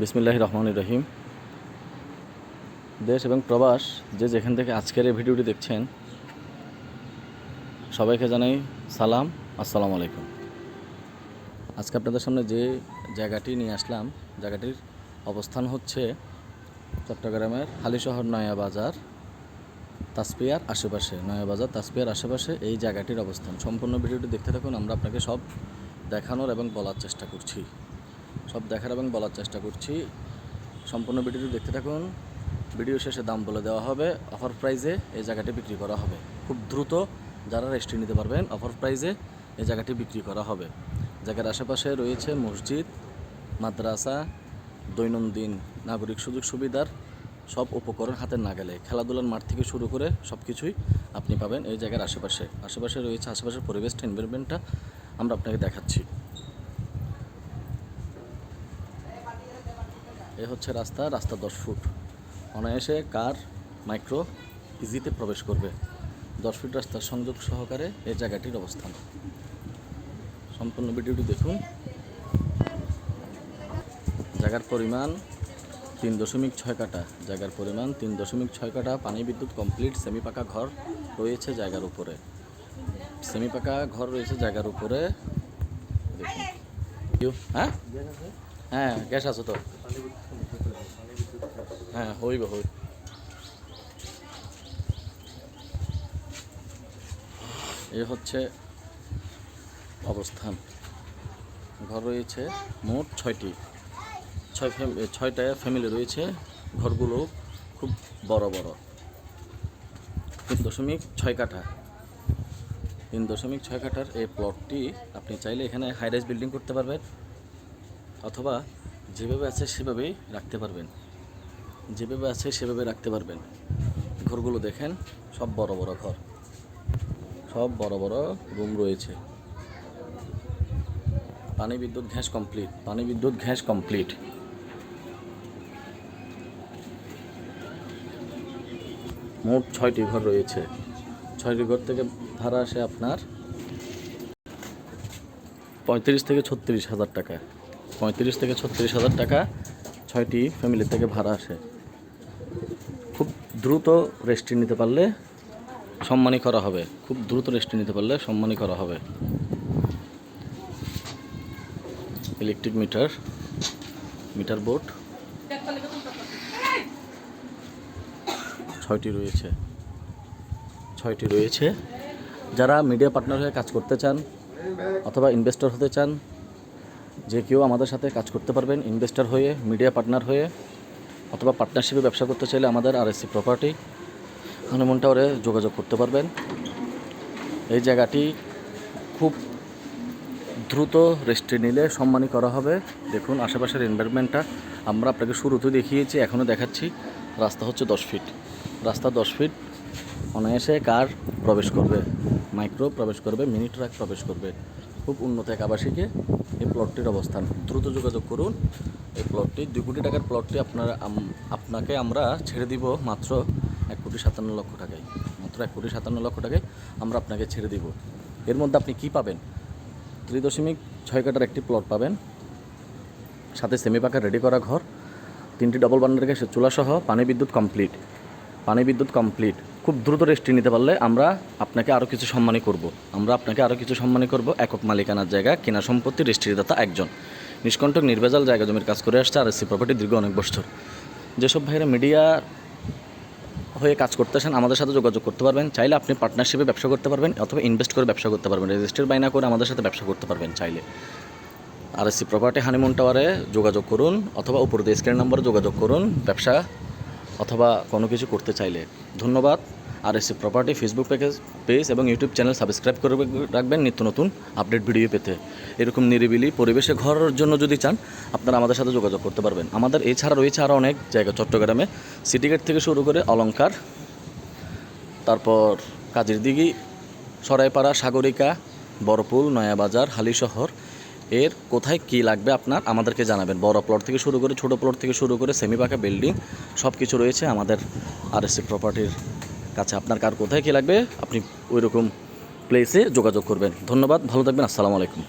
বিসমিল্লাহ রহমান রহিম। দেশ এবং প্রবাস যে যেখান থেকে আজকের এই ভিডিওটি দেখছেন, সবাইকে জানাই সালাম, আসসালামু আলাইকুম। আজকে আপনাদের সামনে যে জায়গাটি নিয়ে আসলাম, জায়গাটির অবস্থান হচ্ছে চট্টগ্রামের হালিশহর নয়া বাজার তাসপিয়ার আশেপাশে। নয়া বাজার তাসপিয়ার আশেপাশে এই জায়গাটির অবস্থান। সম্পূর্ণ ভিডিওটি দেখতে থাকুন, আমরা আপনাকে সব দেখানোর এবং বলার চেষ্টা করছি। সব দেখার এবং বলার চেষ্টা করছি। সম্পূর্ণ ভিডিওটি দেখতে থাকুন। ভিডিও শেষে দাম বলে দেওয়া হবে। অফার প্রাইজে এই জায়গাটি বিক্রি করা হবে। খুব দ্রুত যারা রেস্ট্রি নিতে পারবেন, অফার প্রাইজে এই জায়গাটি বিক্রি করা হবে। জায়গার আশেপাশে রয়েছে মসজিদ, মাদ্রাসা, দৈনন্দিন নাগরিক সুযোগ সুবিধার সব উপকরণ হাতের নাগালে। খেলাধুলার মাঠ থেকে শুরু করে সব কিছুই আপনি পাবেন এই জায়গার আশেপাশে। আশেপাশে রয়েছে আশেপাশের পরিবেশটা এনভায়রনমেন্টটা আমরা আপনাকে দেখাচ্ছি। এ হচ্ছে রাস্তা রাস্তা দশ ফুট। অনায়াসে কার মাইক্রো ইজিতে প্রবেশ করবে। দশ ফিট রাস্তার সংযোগ সহকারে এই জায়গাটির অবস্থান। সম্পূর্ণ ভিডিওটি দেখুন। জায়গার পরিমাণ তিন দশমিক ছয় কাটা জায়গার পরিমাণ তিন দশমিক ছয় কাটা পানি বিদ্যুৎ কমপ্লিট সেমি পাকা ঘর রয়েছে জায়গার উপরে। সেমি পাকা ঘর রয়েছে জায়গার উপরে। দেখুন। হ্যাঁ? হ্যাঁ গ্যাস আছে তো? হ্যাঁ হইব হই এ হচ্ছে অবস্থান। ঘর রয়েছে মোট ছয়টি। ছয় ছয়টা ফ্যামিলি রয়েছে। ঘরগুলো খুব বড় বড়। তিন দশমিক ছয় কাঠা। তিন দশমিক ছয় কাঠার এই প্লটটি আপনি চাইলে এখানে হাইরাইজ বিল্ডিং করতে পারবেন, অথবা যেভাবে আছে সেভাবেই রাখতে পারবেন। যেভাবে আছে, সেভাবে রাখতে পারবেন। ঘরগুলো দেখেন, সব বড় বড় ঘর। সব বড় বড় রুম রয়েছে। পানি বিদ্যুৎ গ্যাস কমপ্লিট, পানি বিদ্যুৎ গ্যাস কমপ্লিট। মোট ছয়টি ঘর রয়েছে। ছয়টি ঘর থেকে ভাড়া আসে আপনার পঁয়ত্রিশ থেকে ছত্রিশ হাজার টাকা। পঁয়ত্রিশ থেকে ছত্রিশ হাজার টাকা ছয়টি ফ্যামিলি থেকে ভাড়া আসে। দ্রুত রেস্ট্রি নিতে পারলে সম্মানী করা হবে। খুব দ্রুত রেস্ট্রি নিতে পারলে সম্মানী করা হবে। ইলেকট্রিক মিটার মিটার বোর্ড ছয়টি রয়েছে। ছয়টি রয়েছে। যারা মিডিয়া পার্টনার হয়ে কাজ করতে চান অথবা ইনভেস্টর হতে চান, যে কেউ আমাদের সাথে কাজ করতে পারবেন ইনভেস্টর হয়ে মিডিয়া পার্টনার হয়ে অথবা পার্টনারশিপে ব্যবসা করতে চাইলে আমাদের আরএসসি প্রপার্টি হনুমন টাওয়ারে যোগাযোগ করতে পারবেন। এই জায়গাটি খুব দ্রুত রেস্টে নিলে সম্মানী করা হবে। দেখুন, আশেপাশের এনভায়রনমেন্টটা আমরা আপনাকে শুরুতে দেখিয়েছি, এখনও দেখাচ্ছি। রাস্তা হচ্ছে দশ ফিট রাস্তা দশ ফিট অনায়াসে কার প্রবেশ করবে মাইক্রো প্রবেশ করবে মিনি ট্রাক প্রবেশ করবে। খুব উন্নত এক আবাসিকে এই প্লটটির অবস্থান। দ্রুত যোগাযোগ করুন। এই প্লটটি দুই কোটি টাকার প্লটটি আপনারা আপনাকে আমরা ছেড়ে দিব মাত্র এক কোটি সাতান্ন লক্ষ টাকায়। মাত্র এক কোটি সাতান্ন লক্ষ টাকায় আমরা আপনাকে ছেড়ে দিব। এর মধ্যে আপনি কি পাবেন? ত্রি দশমিক ছয় কাটার একটি প্লট পাবেন। সাথে সেমি পাকা রেডি করা ঘর, তিনটি ডবল বান্ডার গ্যাসের চুলাসহ পানি বিদ্যুৎ কমপ্লিট পানি বিদ্যুৎ কমপ্লিট খুব দ্রুত রেস্ট্রি নিতে পারলে আমরা আপনাকে আরও কিছু সম্মানী করব। আমরা আপনাকে আরও কিছু সম্মানী করব। একক মালিকানার জায়গা, কেনা সম্পত্তি রেস্ট্রিদাতা একজন। নিষ্কণ্টক নির্ভেজাল জায়গা জমির কাজ করে আসছে আর এসি প্রপার্টি দীর্ঘ অনেক বছর। যেসব ভাইরা মিডিয়া হয়ে কাজ করতেছেন আমাদের সাথে যোগাযোগ করতে পারবেন। চাইলে আপনি পার্টনারশিপে ব্যবসা করতে পারবেন অথবা ইনভেস্ট করে ব্যবসা করতে পারবেন। রেজিস্টার বাইনা করে আমাদের সাথে ব্যবসা করতে পারবেন চাইলে। আর এসি প্রপার্টি হানিমুন টাওয়ারে যোগাযোগ করুন অথবা উপর দিয়ে স্ক্রিন নম্বরে যোগাযোগ করুন ব্যবসা অথবা কোনো কিছু করতে চাইলে। ধন্যবাদ। আর AC property Facebook page page এবং ইউটিউব চ্যানেল সাবস্ক্রাইব করে রাখবেন নিত্য নতুন আপডেট ভিডিও পেতে। এরকম নিরিবিলি পরিবেশে ঘরের জন্য যদি চান, আপনারা আমাদের সাথে যোগাযোগ করতে পারবেন। আমাদের এছাড়া রয়েছে আরও অনেক জায়গা, চট্টগ্রামে সিটি গেট থেকে শুরু করে অলঙ্কার তারপর কাজের দিঘি, সরাইপাড়া, সাগরিকা, বড়পুল, নয়াবাজার, হালিশহর। এর কোথায় কি লাগবে আপনার আমাদেরকে জানাবেন। বড় প্লট থেকে শুরু করে, ছোট প্লট থেকে শুরু করে সেমি পাকা বিল্ডিং সব কিছু রয়েছে আমাদের আরএসসি প্রপার্টির কাছে আপনার কার কোথায় কী লাগবে? আপনি ওই রকম প্লেসে যোগাযোগ করবেন। ধন্যবাদ, ভালো থাকবেন, আসসালামু আলাইকুম।